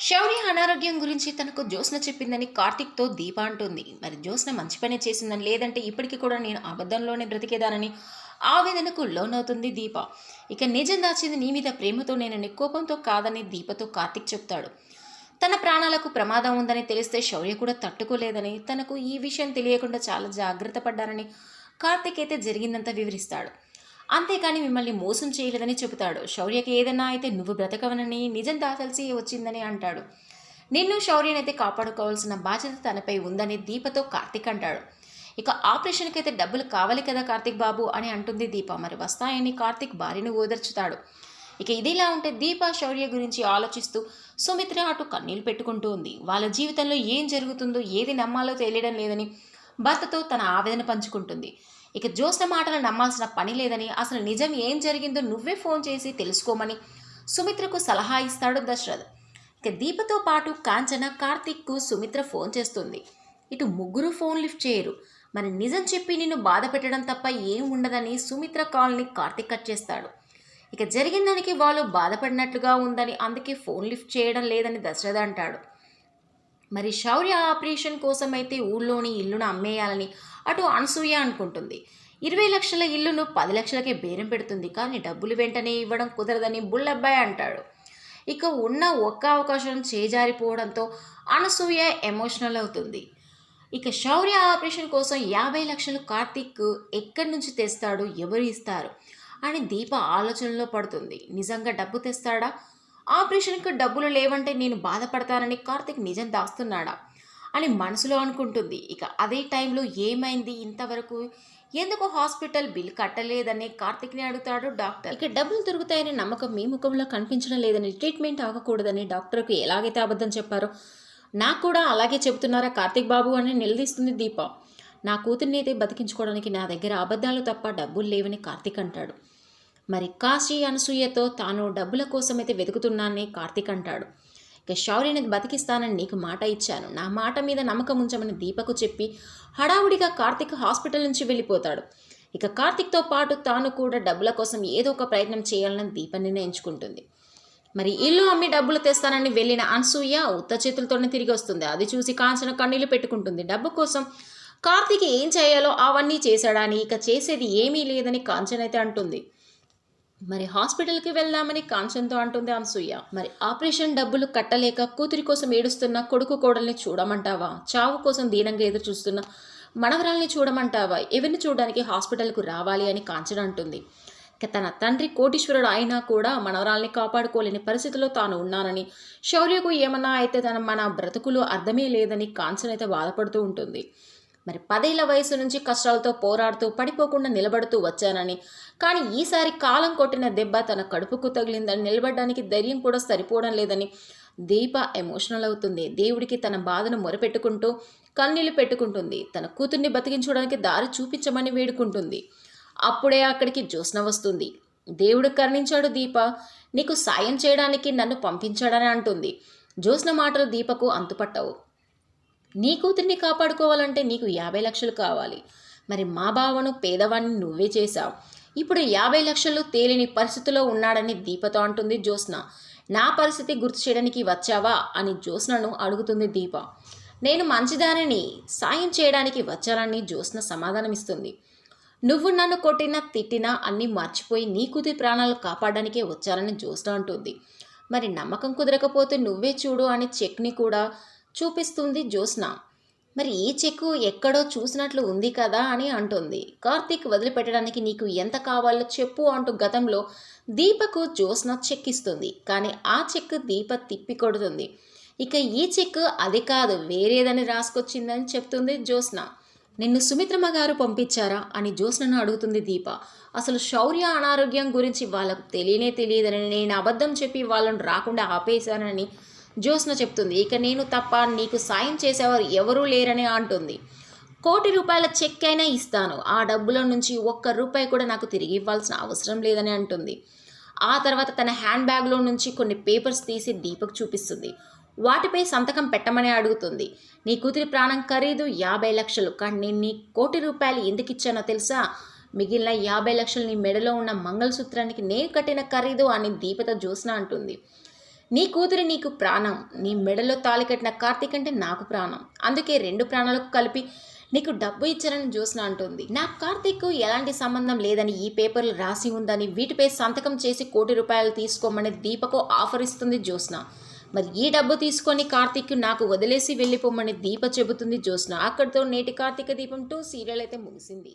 శౌర్య అనారోగ్యం గురించి తనకు జ్యోత్స్న చెప్పిందని కార్తిక్తో దీప అంటుంది. మరి జ్యోత్స్న మంచి పనే చేసిందని లేదంటే ఇప్పటికీ కూడా నేను అబద్ధంలోనే బ్రతికేదానని ఆవేదనకు లోనవుతుంది దీప. ఇక నిజం దాచింది నీ మీద ప్రేమతో నేను కోపంతో కాదని దీపతో కార్తిక్ చెప్తాడు. తన ప్రాణాలకు ప్రమాదం ఉందని తెలిస్తే శౌర్య కూడా తట్టుకోలేదని తనకు ఈ విషయం తెలియకుండా చాలా జాగ్రత్త పడ్డారని కార్తిక్ అయితే జరిగిందంతా వివరిస్తాడు. అంతేకాని మిమ్మల్ని మోసం చేయలేదని చెబుతాడు. శౌర్యకి ఏదన్నా అయితే నువ్వు బ్రతకవనని నిజం దాచాల్సి వచ్చిందని అంటాడు. నిన్ను శౌర్యనైతే కాపాడుకోవాల్సిన బాధ్యత తనపై ఉందని దీపతో కార్తిక్ అంటాడు. ఇక ఆపరేషన్కి అయితే డబ్బులు కావాలి కదా కార్తిక్ బాబు అని అంటుంది దీప. మరి వస్తాయని కార్తిక్ భార్యను ఓదర్చుతాడు. ఇక ఇదిలా ఉంటే దీప శౌర్య గురించి ఆలోచిస్తూ సుమిత్ర అటు కన్నీళ్ళు పెట్టుకుంటూ ఉంది. వాళ్ళ జీవితంలో ఏం జరుగుతుందో ఏది నమ్మాలో తెలియడం లేదని భర్తతో తన ఆవేదన పంచుకుంటుంది. ఇక జోస్న మాటలు నమ్మాల్సిన పని లేదని అసలు నిజం ఏం జరిగిందో నువ్వే ఫోన్ చేసి తెలుసుకోమని సుమిత్రకు సలహా ఇస్తాడు దశరథ్. ఇక దీపతో పాటు కాంచన కార్తిక్కు సుమిత్ర ఫోన్ చేస్తుంది. ఇటు ముగ్గురు ఫోన్ లిఫ్ట్ చేయరు. మరి నిజం చెప్పి నిన్ను బాధ పెట్టడం తప్ప ఏం ఉండదని సుమిత్ర కాల్ని కార్తిక్ కట్ చేస్తాడు. ఇక జరిగిన దానికి వాళ్ళు బాధపడినట్లుగా ఉందని అందుకే ఫోన్ లిఫ్ట్ చేయడం లేదని దశరథ అంటాడు. మరి శౌర్య ఆపరేషన్ కోసం అయితే ఊళ్ళోని ఇల్లును అమ్మేయాలని అటు అనసూయ అనుకుంటుంది. ఇరవై లక్షల ఇల్లును పది లక్షలకే బేరం పెడుతుంది. కానీ డబ్బులు వెంటనే ఇవ్వడం కుదరదని బుల్లబ్బాయి అంటాడు. ఇక ఉన్న ఒక్క అవకాశం చేజారిపోవడంతో అనసూయ ఎమోషనల్ అవుతుంది. ఇక శౌర్య ఆపరేషన్ కోసం యాభై లక్షలు కార్తిక్ ఎక్కడి నుంచి తెస్తాడు ఎవరు ఇస్తారు? అని దీప ఆలోచనలో పడుతుంది. నిజంగా డబ్బు తెస్తాడా? ఆపరేషన్కి డబ్బులు లేవంటే నేను బాధపడతానని కార్తిక్ నిజం దాస్తున్నాడా? అని మనసులో అనుకుంటుంది. ఇక అదే టైంలో ఏమైంది ఇంతవరకు? ఎందుకు హాస్పిటల్ బిల్ కట్టలేదని కార్తిక్ని అడుగుతాడు డాక్టర్. ఇక డబ్బులు దొరుకుతాయని నమ్మకం మీ ముఖంలో కనిపించడం లేదని ట్రీట్మెంట్ ఆగకూడదని డాక్టర్కు ఎలాగైతే అబద్ధం చెప్పారో నాకు కూడా అలాగే చెబుతున్నారా కార్తిక్ బాబు అని నిలదీస్తుంది దీప. నా కూతుర్ని అయితే బతికించుకోవడానికి నా దగ్గర అబద్ధాలు తప్ప డబ్బులు లేవని కార్తిక్ అంటాడు. మరి కాశీ అనసూయతో తాను డబ్బుల కోసమైతే వెతుకుతున్నానని కార్తిక్ అంటాడు. ఇక శౌర్యని బతికిస్తానని నీకు మాట ఇచ్చాను. నా మాట మీద నమ్మకం ఉంచమని దీపకు చెప్పి హడావుడిగా కార్తిక్ హాస్పిటల్ నుంచి వెళ్ళిపోతాడు. ఇక కార్తిక్తో పాటు తాను కూడా డబ్బుల కోసం ఏదో ఒక ప్రయత్నం చేయాలని దీప నిర్ణయించుకుంటుంది. మరి ఇల్లు అమ్మి డబ్బులు తెస్తానని వెళ్ళిన అనసూయ ఉత్త చేతులతోనే తిరిగి వస్తుంది. అది చూసి కాంచన కన్నీళ్ళు పెట్టుకుంటుంది. డబ్బు కోసం కార్తిక్ ఏం చేయాలో అవన్నీ చేశాడని ఇక చేసేది ఏమీ లేదని కాంచన అయితే అంటుంది. మరి హాస్పిటల్కి వెళ్దామని కాంచన్తో అంటుంది అనసూయ. మరి ఆపరేషన్ డబ్బులు కట్టలేక కూతురి కోసం ఏడుస్తున్న కొడుకు కోడల్ని చూడమంటావా? చావు కోసం దీనంగా ఎదురు చూస్తున్న మనవరాల్ని చూడమంటావా? ఎవరిని చూడడానికి హాస్పిటల్కు రావాలి అని కాంచన అంటుంది. తన తండ్రి కోటీశ్వరుడు అయినా కూడా మనవరాల్ని కాపాడుకోలేని పరిస్థితిలో తాను ఉన్నానని శౌర్యకు ఏమన్నా అయితే తన మన బ్రతుకులు అర్థమే లేదని కాంచన అయితే బాధపడుతూ ఉంటుంది. మరి పదేళ్ళ వయసు నుంచి కష్టాలతో పోరాడుతూ పడిపోకుండా నిలబడుతూ వచ్చానని. కానీ ఈసారి కాలం కొట్టిన దెబ్బ తన కడుపుకు తగిలిందని నిలబడడానికి ధైర్యం కూడా సరిపోవడం లేదని దీప ఎమోషనల్ అవుతుంది. దేవుడికి తన బాధను మొరపెట్టుకుంటూ కన్నీళ్ళు పెట్టుకుంటుంది. తన కూతుర్ని బతికించడానికి దారి చూపించమని వేడుకుంటుంది. అప్పుడే అక్కడికి జ్యోత్స్న వస్తుంది. దేవుడు కరుణించాడు దీప. నీకు సాయం చేయడానికి నన్ను పంపించాడని అంటుంది. జ్యోత్స్న మాటలు దీపకు అంతుపట్టవు. నీ కూతుర్ని కాపాడుకోవాలంటే నీకు యాభై లక్షలు కావాలి. మరి మా బావను పేదవాణ్ణి నువ్వే చేశావు. ఇప్పుడు యాభై లక్షలు తేలిని పరిస్థితిలో ఉన్నాడని దీపతో అంటుంది జ్యోత్స్న. నా పరిస్థితి గుర్తు చేయడానికి వచ్చావా? అని జ్యోత్స్నను అడుగుతుంది దీప. నేను మంచిదానిని సాయం చేయడానికి వచ్చానని జ్యోత్స్న సమాధానమిస్తుంది. నువ్వు నన్ను కొట్టినా తిట్టినా అన్నీ మర్చిపోయి నీ కూతురి ప్రాణాలు కాపాడడానికే వచ్చారని జ్యోత్స్న అంటుంది. మరి నమ్మకం కుదరకపోతే నువ్వే చూడు అని చెక్ని కూడా చూపిస్తుంది జ్యోత్స్న. మరి ఈ చెక్కు ఎక్కడో చూసినట్లు ఉంది కదా అని అంటుంది. కార్తీక్ వదిలిపెట్టడానికి నీకు ఎంత కావాలో చెప్పు అంటూ గతంలో దీపకు జ్యోత్స్న చెక్ ఇస్తుంది కానీ ఆ చెక్ దీప తిప్పి కొడుతుంది. ఇక ఈ చెక్ అది కాదు వేరేదని రాసుకొచ్చిందని చెప్తుంది జ్యోత్స్న. నిన్ను సుమిత్రమ్మ గారు పంపించారా? అని జ్యోత్స్నను అడుగుతుంది దీప. అసలు శౌర్య అనారోగ్యం గురించి వాళ్ళకు తెలియనే తెలియదని నేను అబద్ధం చెప్పి వాళ్ళను రాకుండా ఆపేశానని జ్యోత్స్న చెప్తుంది ఇక నేను తప్ప నీకు సాయం చేసేవారు ఎవరూ లేరని అంటుంది. కోటి రూపాయల చెక్ అయినా ఇస్తాను. ఆ డబ్బుల నుంచి ఒక్క రూపాయి కూడా నాకు తిరిగి ఇవ్వాల్సిన అవసరం లేదని అంటుంది. ఆ తర్వాత తన హ్యాండ్ బ్యాగ్లో నుంచి కొన్ని పేపర్స్ తీసి దీపక్ చూపిస్తుంది. వాటిపై సంతకం పెట్టమని అడుగుతుంది. నీ కూతురి ప్రాణం ఖరీదు యాభై లక్షలు. కానీ నేను నీ కోటి రూపాయలు ఎందుకు ఇచ్చానో తెలుసా? మిగిలిన యాభై లక్షలు నీ మెడలో ఉన్న మంగళసూత్రానికి నేను కట్టిన ఖరీదు అని దీపత జ్యోత్స్న అంటుంది. నీ కూతురు నీకు ప్రాణం. నీ మెడలో తాళి కట్టిన కార్తీక్ అంటే నాకు ప్రాణం. అందుకే రెండు ప్రాణాలకు కలిపి నీకు డబ్బు ఇచ్చానని జ్యోత్స్న అంటుంది. నాకు కార్తీక్ ఎలాంటి సంబంధం లేదని ఈ పేపర్లు రాసి ఉందని వీటిపై సంతకం చేసి కోటి రూపాయలు తీసుకోమని దీపకు ఆఫర్ ఇస్తుంది జ్యోత్స్న. మరి ఈ డబ్బు తీసుకొని కార్తీక్ నాకు వదిలేసి వెళ్ళిపోమని దీప చెబుతుంది జ్యోత్స్న. అక్కడితో నేటి కార్తీక దీపం టూ సీరియల్ అయితే ముగిసింది.